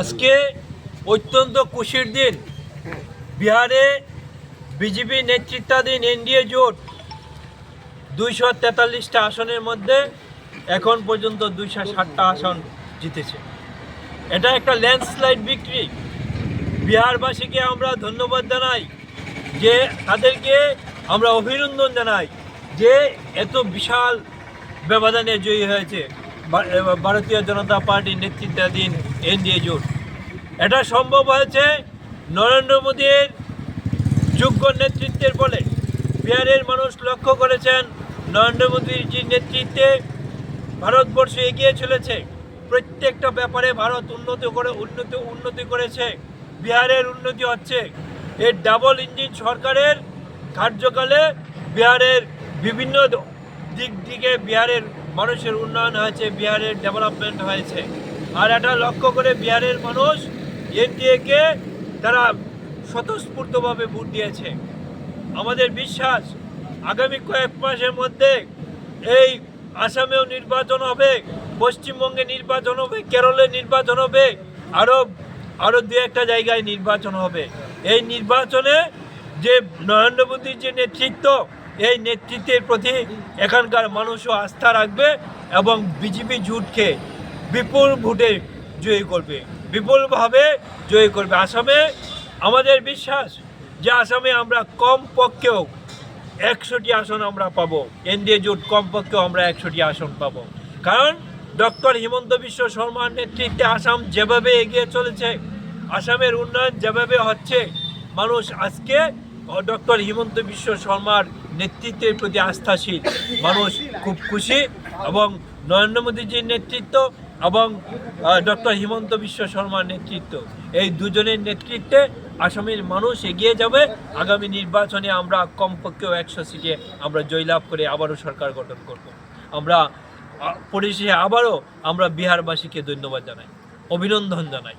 আজকে অত্যন্ত খুশির দিন। বিহারে বিজেপি নেতৃত্বাধীন এনডিএ জোট দুইশো তেতাল্লিশটা আসনের মধ্যে এখন পর্যন্ত দুইশো ষাটটা আসন জিতেছে। এটা একটা ল্যান্ডস্লাইড বিক্রি বিহারবাসীকে আমরা ধন্যবাদ জানাই যে তাদেরকে আমরা অভিনন্দন জানাই যে এত বিশাল ব্যবধানে জয়ী হয়েছে। ভারতীয় জনতা পার্টির নেতৃত্বাধীন এনডিএ জোট। এটা সম্ভব হয়েছে নরেন্দ্র মোদীর যোগ্য নেতৃত্বের ফলে। বিহারের মানুষ লক্ষ্য করেছেন নরেন্দ্র মোদীর যে নেতৃত্বে ভারতবর্ষ এগিয়ে চলেছে, প্রত্যেকটা ব্যাপারে ভারত উন্নতি করে, উন্নতি উন্নতি করেছে, বিহারের উন্নতি হচ্ছে। এর ডাবল ইঞ্জিন সরকারের কার্যকালে বিহারের বিভিন্ন দিক দিকে বিহারের মানুষের উন্নয়ন হয়েছে, বিহারের ডেভেলপমেন্ট হয়েছে। আর এটা লক্ষ্য করে বিহারের মানুষ এনডিএকে তারা স্বতঃস্ফূর্তভাবে ভোট দিয়েছে। আমাদের বিশ্বাস, আগামী কয়েক মাসের মধ্যে এই আসামেও নির্বাচন হবে, পশ্চিমবঙ্গে নির্বাচন হবে, কেরলে নির্বাচন হবে আরও আরও দু একটা জায়গায় নির্বাচন হবে। এই নির্বাচনে যে নরেন্দ্র মোদীর যে নেতৃত্ব এই নেতৃত্বের প্রতি এখানকার মানুষও আস্থা রাখবে এবং বিজেপি জুটকে বিপুল ভোটে জয়ী করবে, বিপুলভাবে জয়ী করবে। আসামে আমাদের বিশ্বাস যে আসামে আমরা কম পক্ষেও একশোটি আসন আমরা পাবো, এনডিএ জোট কমপক্ষেও আমরা একশোটি আসন পাবো। কারণ ডক্টর হিমন্ত বিশ্ব শর্মার নেতৃত্বে আসাম যেভাবে এগিয়ে চলেছে, আসামের উন্নয়ন যেভাবে হচ্ছে, মানুষ আজকে ডক্টর হিমন্ত বিশ্ব শর্মার নেতৃত্বের প্রতি আস্থাশীল। মানুষ খুব খুশি এবং নরেন্দ্র মোদীজির নেতৃত্ব এবং ডক্টর হিমন্ত বিশ্ব শর্মার নেতৃত্ব। এই দুজনের নেতৃত্বে আসামের মানুষ এগিয়ে যাবে। আগামী নির্বাচনে আমরা কমপক্ষেও একশো সিটে আমরা জয়লাভ করে আবারও সরকার গঠন করব। আমরা পরিশেষে আবারও আমরা বিহারবাসীকে ধন্যবাদ জানাই। অভিনন্দন জানাই।